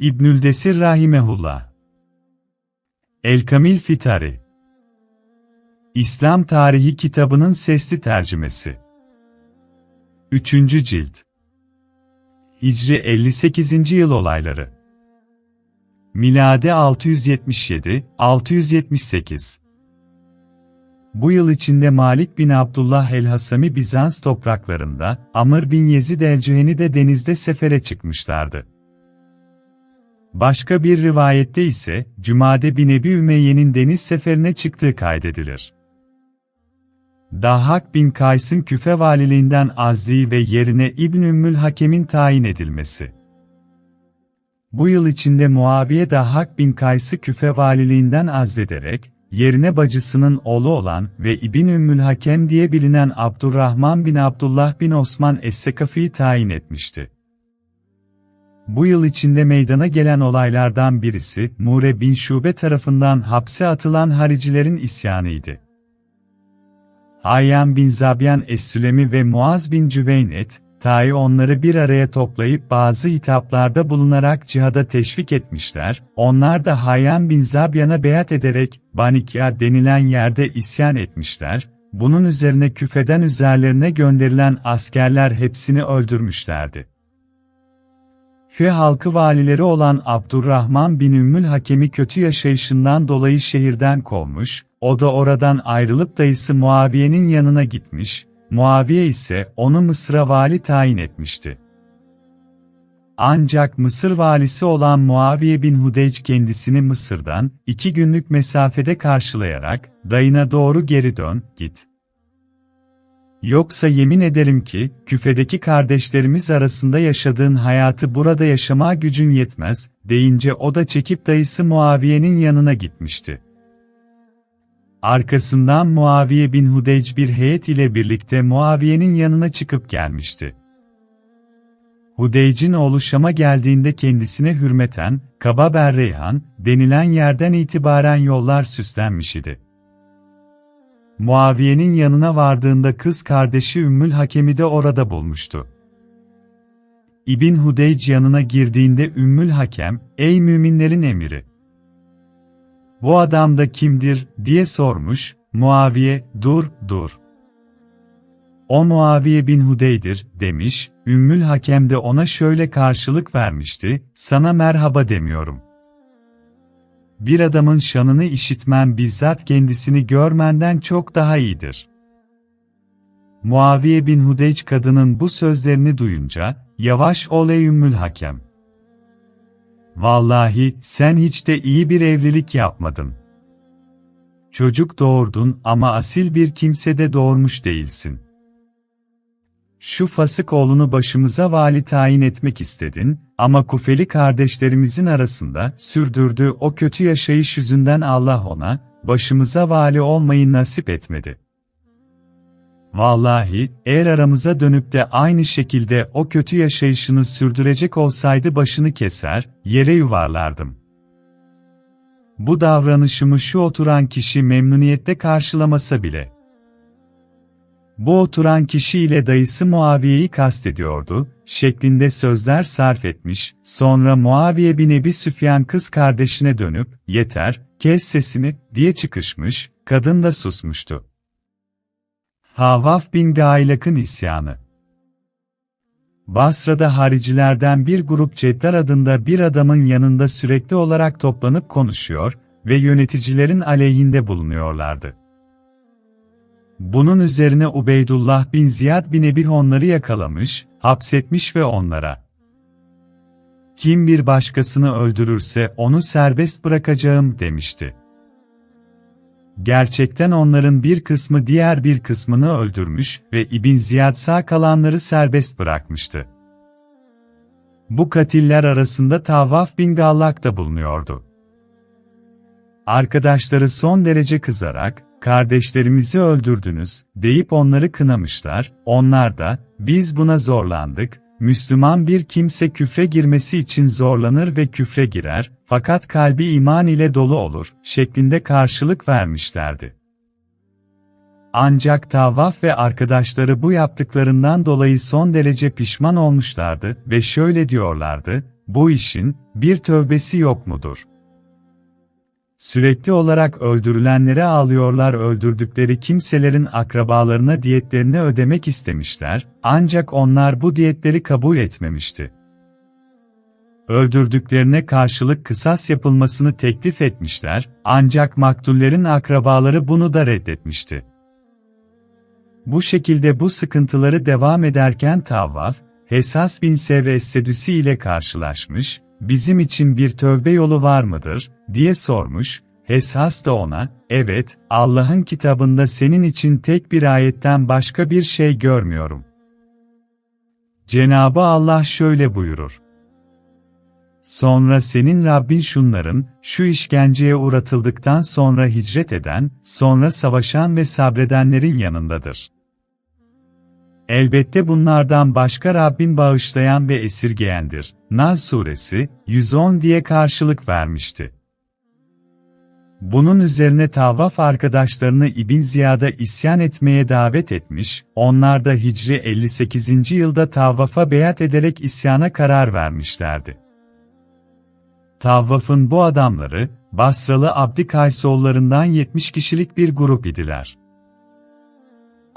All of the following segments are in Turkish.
İbnül Desir Rahimehullah El Kamil Fitari İslam Tarihi kitabının sesli tercümesi 3. Cilt Hicri 58. Yıl Olayları Milade 677-678 Bu yıl içinde Malik bin Abdullah el-Hasami Bizans topraklarında, Amr bin Yezid el-Cüheni de denizde sefere çıkmışlardı. Başka bir rivayette ise, Cümade bin Ebi Ümeyye'nin deniz seferine çıktığı kaydedilir. Dahhak bin Kays'ın küfe valiliğinden azli ve yerine İbn Ümmül Hakem'in tayin edilmesi. Bu yıl içinde Muaviye Dahhak bin Kays'ı küfe valiliğinden azlederek, yerine bacısının oğlu olan ve İbn Ümmül Hakem diye bilinen Abdurrahman bin Abdullah bin Osman Es-Sekafi'yi tayin etmişti. Bu yıl içinde meydana gelen olaylardan birisi, Mure bin Şube tarafından hapse atılan haricilerin isyanıydı. Hayyan bin Zabyan Es-Sülemi ve Muaz bin Cüveynet, Ta'i onları bir araya toplayıp bazı hitaplarda bulunarak cihada teşvik etmişler, onlar da Hayyan bin Zabyan'a beyat ederek, Banikya denilen yerde isyan etmişler, bunun üzerine küfeden üzerlerine gönderilen askerler hepsini öldürmüşlerdi. Fe halkı valileri olan Abdurrahman bin Ümmül Hakem'i kötü yaşayışından dolayı şehirden kovmuş, o da oradan ayrılıp dayısı Muaviye'nin yanına gitmiş, Muaviye ise onu Mısır'a vali tayin etmişti. Ancak Mısır valisi olan Muaviye bin Hudeyc kendisini Mısır'dan iki günlük mesafede karşılayarak, dayına doğru geri dön, git. Yoksa yemin ederim ki, küfedeki kardeşlerimiz arasında yaşadığın hayatı burada yaşamaya gücün yetmez, deyince o da çekip dayısı Muaviye'nin yanına gitmişti. Arkasından Muaviye bin Hudeyc bir heyet ile birlikte Muaviye'nin yanına çıkıp gelmişti. Hudeyc'in oğlu Şam'a geldiğinde kendisine hürmeten, Kaba Berreyhan, denilen yerden itibaren yollar süslenmiş idi. Muaviye'nin yanına vardığında kız kardeşi Ümmül Hakem'i de orada bulmuştu. İbn Hudeyc yanına girdiğinde Ümmül Hakem, ''Ey müminlerin emiri! Bu adam da kimdir?'' diye sormuş, Muaviye, ''Dur, dur. O Muaviye bin Hudey'dir.'' demiş, Ümmül Hakem de ona şöyle karşılık vermişti, ''Sana merhaba demiyorum.'' Bir adamın şanını işitmen bizzat kendisini görmenden çok daha iyidir. Muaviye bin Hudeyç kadının bu sözlerini duyunca, yavaş ol ey Ümmül Hakem. Vallahi sen hiç de iyi bir evlilik yapmadın. Çocuk doğurdun ama asil bir kimse de doğurmuş değilsin. Şu fasık oğlunu başımıza vali tayin etmek istedin, ama Kufeli kardeşlerimizin arasında sürdürdüğü o kötü yaşayış yüzünden Allah ona, başımıza vali olmayı nasip etmedi. Vallahi, eğer aramıza dönüp de aynı şekilde o kötü yaşayışını sürdürecek olsaydı başını keser, yere yuvarlardım. Bu davranışımı şu oturan kişi memnuniyette karşılamasa bile, bu oturan kişi ile dayısı Muaviye'yi kastediyordu, şeklinde sözler sarf etmiş, sonra Muaviye bin Ebi Süfyan kız kardeşine dönüp, yeter, kes sesini, diye çıkışmış, kadın da susmuştu. Havaf bin Gailak'ın isyanı Basra'da haricilerden bir grup Ceddar adında bir adamın yanında sürekli olarak toplanıp konuşuyor ve yöneticilerin aleyhinde bulunuyorlardı. Bunun üzerine Ubeydullah bin Ziyad bin Ebih onları yakalamış, hapsetmiş ve onlara kim bir başkasını öldürürse onu serbest bırakacağım demişti. Gerçekten onların bir kısmı diğer bir kısmını öldürmüş ve İbn Ziyad sağ kalanları serbest bırakmıştı. Bu katiller arasında Tavvaf bin Gallak da bulunuyordu. Arkadaşları son derece kızarak, kardeşlerimizi öldürdünüz, deyip onları kınamışlar, onlar da, biz buna zorlandık, Müslüman bir kimse küfre girmesi için zorlanır ve küfre girer, fakat kalbi iman ile dolu olur, şeklinde karşılık vermişlerdi. Ancak Tavaf ve arkadaşları bu yaptıklarından dolayı son derece pişman olmuşlardı ve şöyle diyorlardı, bu işin bir tövbesi yok mudur? Sürekli olarak öldürülenlere ağlıyorlar öldürdükleri kimselerin akrabalarına diyetlerini ödemek istemişler, ancak onlar bu diyetleri kabul etmemişti. Öldürdüklerine karşılık kısas yapılmasını teklif etmişler, ancak maktullerin akrabaları bunu da reddetmişti. Bu şekilde bu sıkıntıları devam ederken Tavvaf, Hesas bin Sedüsi ile karşılaşmış, bizim için bir tövbe yolu var mıdır, diye sormuş, Hesas da ona, evet, Allah'ın kitabında senin için tek bir ayetten başka bir şey görmüyorum. Cenabı Allah şöyle buyurur. Sonra senin Rabbin şunların, şu işkenceye uğratıldıktan sonra hicret eden, sonra savaşan ve sabredenlerin yanındadır. Elbette bunlardan başka Rabbin bağışlayan ve esirgeyendir. Naz suresi, 110 diye karşılık vermişti. Bunun üzerine Tavaf arkadaşlarını İbn Ziyad'a isyan etmeye davet etmiş, onlar da Hicri 58. yılda Tavaf'a beyat ederek isyana karar vermişlerdi. Tavvaf'ın bu adamları, Basralı Abdi Kaysoğullarından 70 kişilik bir grup idiler.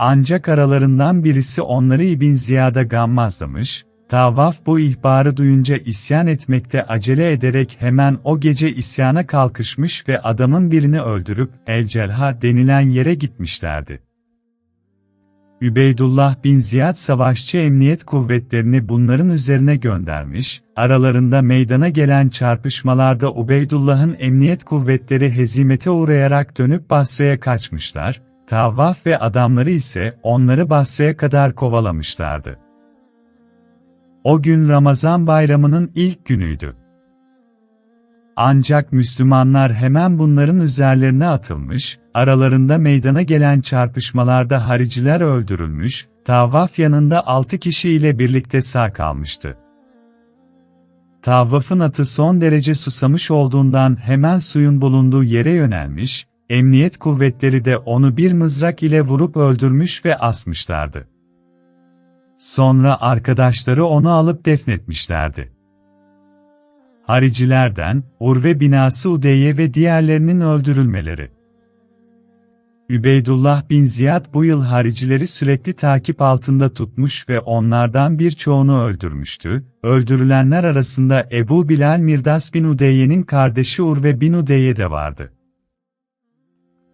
Ancak aralarından birisi onları İbn Ziyad'a gammazlamış, Tavaf bu ihbarı duyunca isyan etmekte acele ederek hemen o gece isyana kalkışmış ve adamın birini öldürüp El Celha denilen yere gitmişlerdi. Übeydullah bin Ziyad savaşçı emniyet kuvvetlerini bunların üzerine göndermiş, aralarında meydana gelen çarpışmalarda Ubeydullah'ın emniyet kuvvetleri hezimete uğrayarak dönüp Basra'ya kaçmışlar, Tavvaf ve adamları ise onları Basra'ya kadar kovalamışlardı. O gün Ramazan bayramının ilk günüydü. Ancak Müslümanlar hemen bunların üzerlerine atılmış, aralarında meydana gelen çarpışmalarda hariciler öldürülmüş, Tavvaf yanında 6 kişi ile birlikte sağ kalmıştı. Tavvaf'ın atı son derece susamış olduğundan hemen suyun bulunduğu yere yönelmiş, emniyet kuvvetleri de onu bir mızrak ile vurup öldürmüş ve asmışlardı. Sonra arkadaşları onu alıp defnetmişlerdi. Haricilerden, Urve binası Udeyye ve diğerlerinin öldürülmeleri. Übeydullah bin Ziyad bu yıl haricileri sürekli takip altında tutmuş ve onlardan birçoğunu öldürmüştü. Öldürülenler arasında Ebu Bilal Mirdas bin Udeyye'nin kardeşi Urve bin Udeyye de vardı.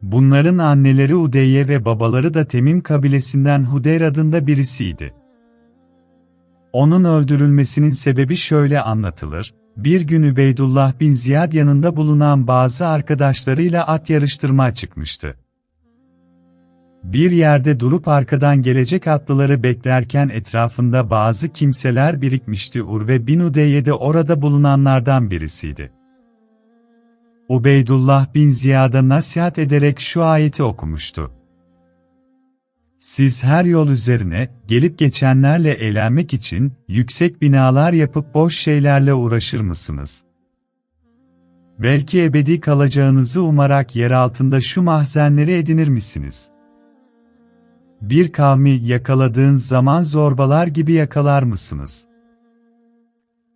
Bunların anneleri Udeyye ve babaları da Temim kabilesinden Hudeyr adında birisiydi. Onun öldürülmesinin sebebi şöyle anlatılır, bir gün Übeydullah bin Ziyad yanında bulunan bazı arkadaşlarıyla at yarıştırmaya çıkmıştı. Bir yerde durup arkadan gelecek atlıları beklerken etrafında bazı kimseler birikmişti Urve bin Udeyye de orada bulunanlardan birisiydi. Ubeydullah bin Ziyad'a nasihat ederek şu ayeti okumuştu. Siz her yol üzerine, gelip geçenlerle eğlenmek için, yüksek binalar yapıp boş şeylerle uğraşır mısınız? Belki ebedi kalacağınızı umarak yer altında şu mahzenleri edinir misiniz? Bir kavmi yakaladığınız zaman zorbalar gibi yakalar mısınız?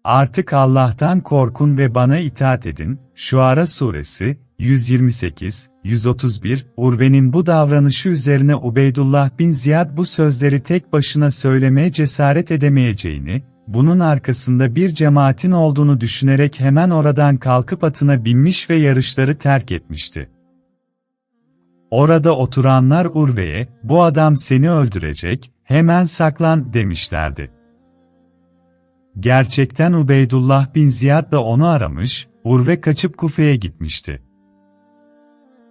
Artık Allah'tan korkun ve bana itaat edin. Şuara Suresi 128, 131, Urve'nin bu davranışı üzerine Ubeydullah bin Ziyad bu sözleri tek başına söylemeye cesaret edemeyeceğini, bunun arkasında bir cemaatin olduğunu düşünerek hemen oradan kalkıp atına binmiş ve yarışları terk etmişti. Orada oturanlar Urve'ye, bu adam seni öldürecek, hemen saklan demişlerdi. Gerçekten Ubeydullah bin Ziyad da onu aramış, Urve kaçıp Kufe'ye gitmişti.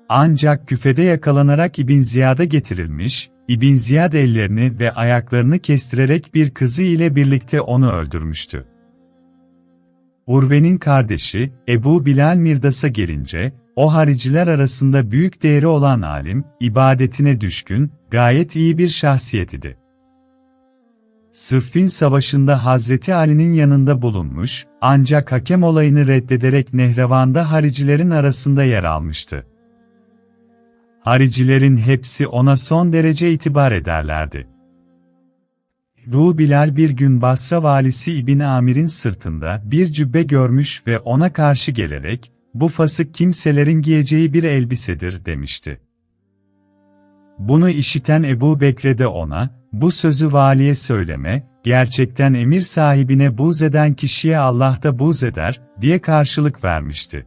Ancak küfede yakalanarak İbn Ziyad'a getirilmiş, İbn Ziyad ellerini ve ayaklarını kestirerek bir kızı ile birlikte onu öldürmüştü. Urve'nin kardeşi, Ebu Bilal Mirdas'a gelince, o hariciler arasında büyük değeri olan alim, ibadetine düşkün, gayet iyi bir şahsiyet idi. Sıffin Savaşı'nda Hazreti Ali'nin yanında bulunmuş, ancak hakem olayını reddederek Nehrevan'da haricilerin arasında yer almıştı. Haricilerin hepsi ona son derece itibar ederlerdi. Ruh Bilal bir gün Basra valisi İbn Amir'in sırtında bir cübbe görmüş ve ona karşı gelerek, bu fasık kimselerin giyeceği bir elbisedir demişti. Bunu işiten Ebu Bekre de ona, bu sözü valiye söyleme, gerçekten emir sahibine buz eden kişiye Allah da buz eder, diye karşılık vermişti.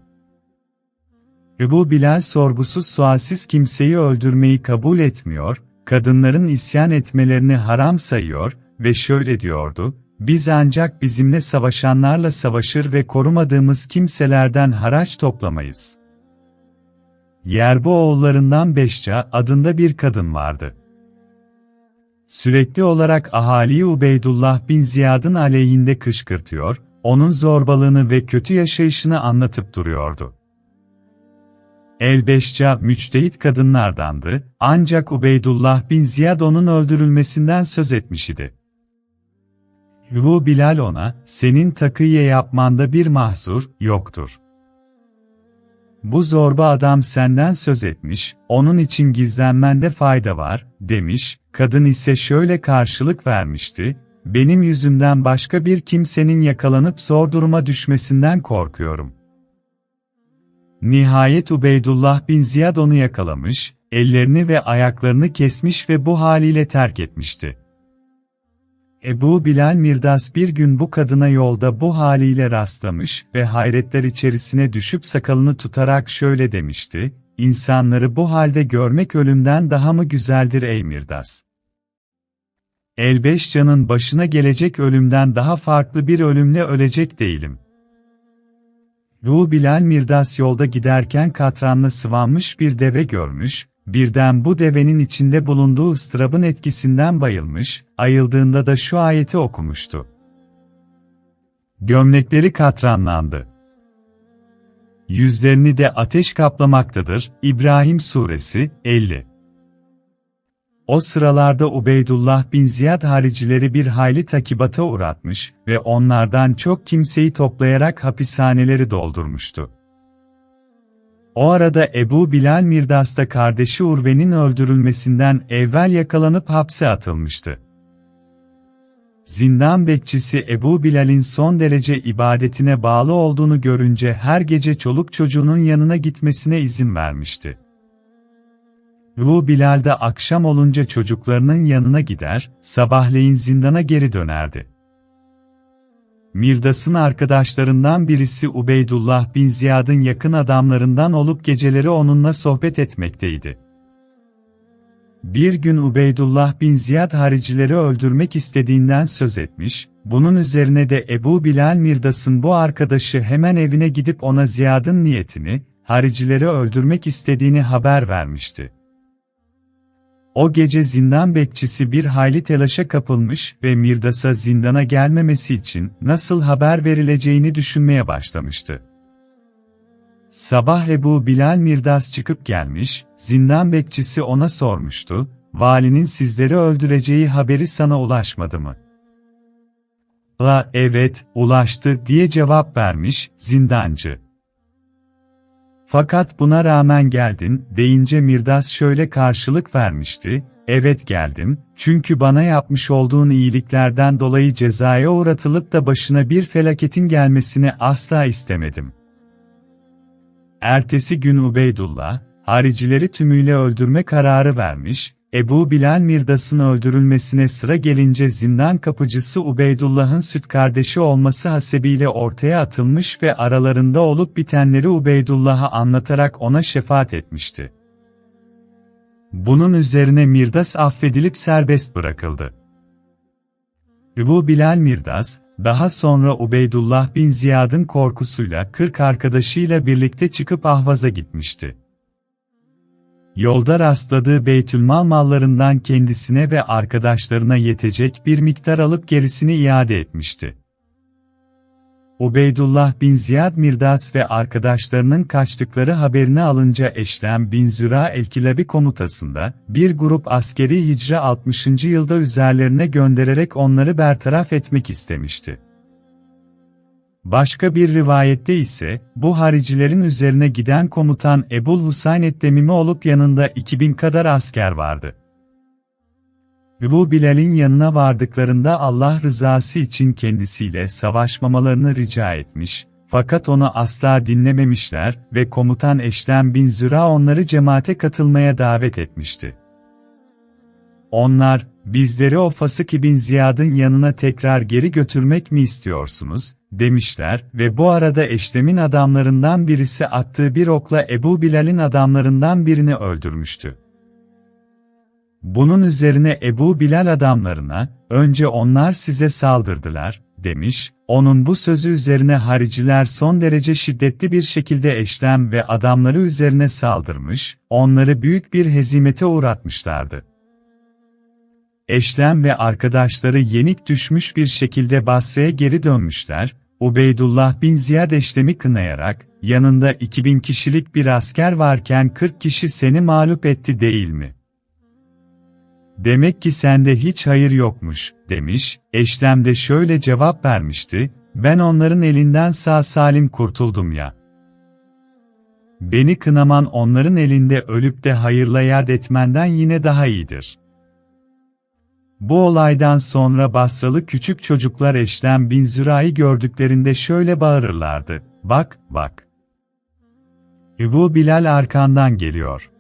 Ebu Bilal sorgusuz sualsiz kimseyi öldürmeyi kabul etmiyor, kadınların isyan etmelerini haram sayıyor ve şöyle diyordu, biz ancak bizimle savaşanlarla savaşır ve korumadığımız kimselerden haraç toplamayız. Yerbu oğullarından Beşca adında bir kadın vardı. Sürekli olarak ahali Ubeydullah bin Ziyad'ın aleyhinde kışkırtıyor, onun zorbalığını ve kötü yaşayışını anlatıp duruyordu. El-Beşca müçtehit kadınlardandı, ancak Ubeydullah bin Ziyad onun öldürülmesinden söz etmiş idi. Bu Bilal ona, senin takıye yapmanda bir mahzur, yoktur. Bu zorba adam senden söz etmiş, onun için gizlenmende fayda var, demiş, kadın ise şöyle karşılık vermişti, benim yüzümden başka bir kimsenin yakalanıp zor duruma düşmesinden korkuyorum. Nihayet Ubeydullah bin Ziyad onu yakalamış, ellerini ve ayaklarını kesmiş ve bu haliyle terk etmişti. Ebu Bilal Mirdas bir gün bu kadına yolda bu haliyle rastlamış ve hayretler içerisine düşüp sakalını tutarak şöyle demişti, İnsanları bu halde görmek ölümden daha mı güzeldir ey Mirdas? Elbeş canın başına gelecek ölümden daha farklı bir ölümle ölecek değilim. Ruh Bilal Mirdas yolda giderken katranla sıvanmış bir deve görmüş, birden bu devenin içinde bulunduğu ıstırabın etkisinden bayılmış, ayıldığında da şu ayeti okumuştu. Gömlekleri katranlandı. Yüzlerini de ateş kaplamaktadır. İbrahim Suresi 50 O sıralarda Ubeydullah bin Ziyad haricileri bir hayli takibata uğratmış ve onlardan çok kimseyi toplayarak hapishaneleri doldurmuştu. O arada Ebu Bilal Mirdas da kardeşi Urve'nin öldürülmesinden evvel yakalanıp hapse atılmıştı. Zindan bekçisi Ebu Bilal'in son derece ibadetine bağlı olduğunu görünce her gece çoluk çocuğunun yanına gitmesine izin vermişti. Ebu Bilal de akşam olunca çocuklarının yanına gider, sabahleyin zindana geri dönerdi. Mirdas'ın arkadaşlarından birisi Ubeydullah bin Ziyad'ın yakın adamlarından olup geceleri onunla sohbet etmekteydi. Bir gün Ubeydullah bin Ziyad haricileri öldürmek istediğinden söz etmiş, bunun üzerine de Ebu Bilal Mirdas'ın bu arkadaşı hemen evine gidip ona Ziyad'ın niyetini, haricileri öldürmek istediğini haber vermişti. O gece zindan bekçisi bir hayli telaşa kapılmış ve Mirdas'a zindana gelmemesi için nasıl haber verileceğini düşünmeye başlamıştı. Sabah Ebu Bilal Mirdas çıkıp gelmiş, zindan bekçisi ona sormuştu, valinin sizleri öldüreceği haberi sana ulaşmadı mı? La evet, ulaştı diye cevap vermiş, zindancı. Fakat buna rağmen geldin, deyince Mirdas şöyle karşılık vermişti, evet geldim, çünkü bana yapmış olduğun iyiliklerden dolayı cezaya uğratılıp da başına bir felaketin gelmesini asla istemedim.'' Ertesi gün Ubeydullah, haricileri tümüyle öldürme kararı vermiş, Ebu Bilal Mirdas'ın öldürülmesine sıra gelince zindan kapıcısı Ubeydullah'ın süt kardeşi olması hasebiyle ortaya atılmış ve aralarında olup bitenleri Ubeydullah'a anlatarak ona şefaat etmişti. Bunun üzerine Mirdas affedilip serbest bırakıldı. Ebu Bilal Mirdas, daha sonra Ubeydullah bin Ziyad'ın korkusuyla 40 arkadaşıyla birlikte çıkıp Ahvaz'a gitmişti. Yolda rastladığı Beytülmal mallarından kendisine ve arkadaşlarına yetecek bir miktar alıp gerisini iade etmişti. Ubeydullah bin Ziyad Mirdas ve arkadaşlarının kaçtıkları haberini alınca Eşlem bin Züra el-Kilabi komutasında, bir grup askeri hicra 60. yılda üzerlerine göndererek onları bertaraf etmek istemişti. Başka bir rivayette ise, bu haricilerin üzerine giden komutan Ebul Husayn Ettemimi olup yanında 2000 kadar asker vardı. Ebu Bilal'in yanına vardıklarında Allah rızası için kendisiyle savaşmamalarını rica etmiş, fakat onu asla dinlememişler ve komutan Eşlem bin Züra onları cemaate katılmaya davet etmişti. Onlar, bizleri o Fasık bin Ziyad'ın yanına tekrar geri götürmek mi istiyorsunuz, demişler ve bu arada Eşlem'in adamlarından birisi attığı bir okla Ebu Bilal'in adamlarından birini öldürmüştü. Bunun üzerine Ebu Bilal adamlarına, önce onlar size saldırdılar, demiş, onun bu sözü üzerine hariciler son derece şiddetli bir şekilde eşlem ve adamları üzerine saldırmış, onları büyük bir hezimete uğratmışlardı. Eşlem ve arkadaşları yenik düşmüş bir şekilde Basra'ya geri dönmüşler, Ubeydullah bin Ziyad Eşlem'i kınayarak, yanında 2000 kişilik bir asker varken 40 kişi seni mağlup etti değil mi? Demek ki sende hiç hayır yokmuş, demiş, Eşlem de şöyle cevap vermişti, ben onların elinden sağ salim kurtuldum ya. Beni kınaman onların elinde ölüp de hayırla yad etmenden yine daha iyidir. Bu olaydan sonra Basralı küçük çocuklar Eşlem bin Züra'yı gördüklerinde şöyle bağırırlardı, bak, bak. Ebu Bilal arkandan geliyor.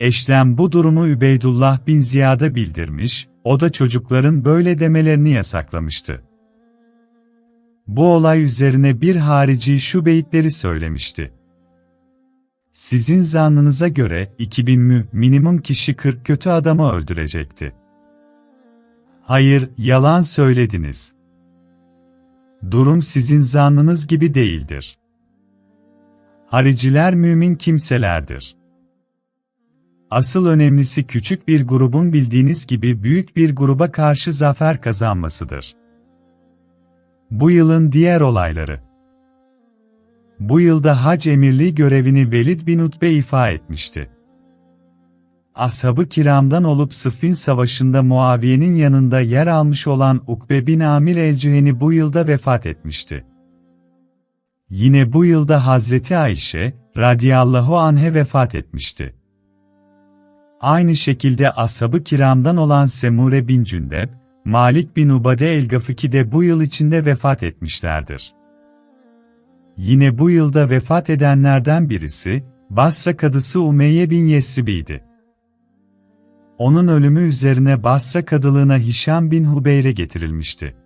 Eşlem bu durumu Übeydullah bin Ziyad'a bildirmiş, o da çocukların böyle demelerini yasaklamıştı. Bu olay üzerine bir harici şu beyitleri söylemişti. Sizin zannınıza göre 2000 mü minimum kişi 40 kötü adamı öldürecekti. Hayır, yalan söylediniz. Durum sizin zannınız gibi değildir. Hariciler mümin kimselerdir. Asıl önemlisi küçük bir grubun bildiğiniz gibi büyük bir gruba karşı zafer kazanmasıdır. Bu yılın diğer olayları Bu yılda hac emirliği görevini Velid bin Utbe ifa etmişti. Ashab-ı kiramdan olup Sıffin Savaşı'nda Muaviye'nin yanında yer almış olan Ukbe bin Amir el-Cüheni bu yılda vefat etmişti. Yine bu yılda Hazreti Ayşe, radiyallahu anhe vefat etmişti. Aynı şekilde ashab-ı kiramdan olan Semure bin Cündeb, Malik bin Ubade el-Gafiki de bu yıl içinde vefat etmişlerdir. Yine bu yılda vefat edenlerden birisi, Basra kadısı Umeyye bin Yesribi'ydi. Onun ölümü üzerine Basra kadılığına Hişam bin Hubeyre getirilmişti.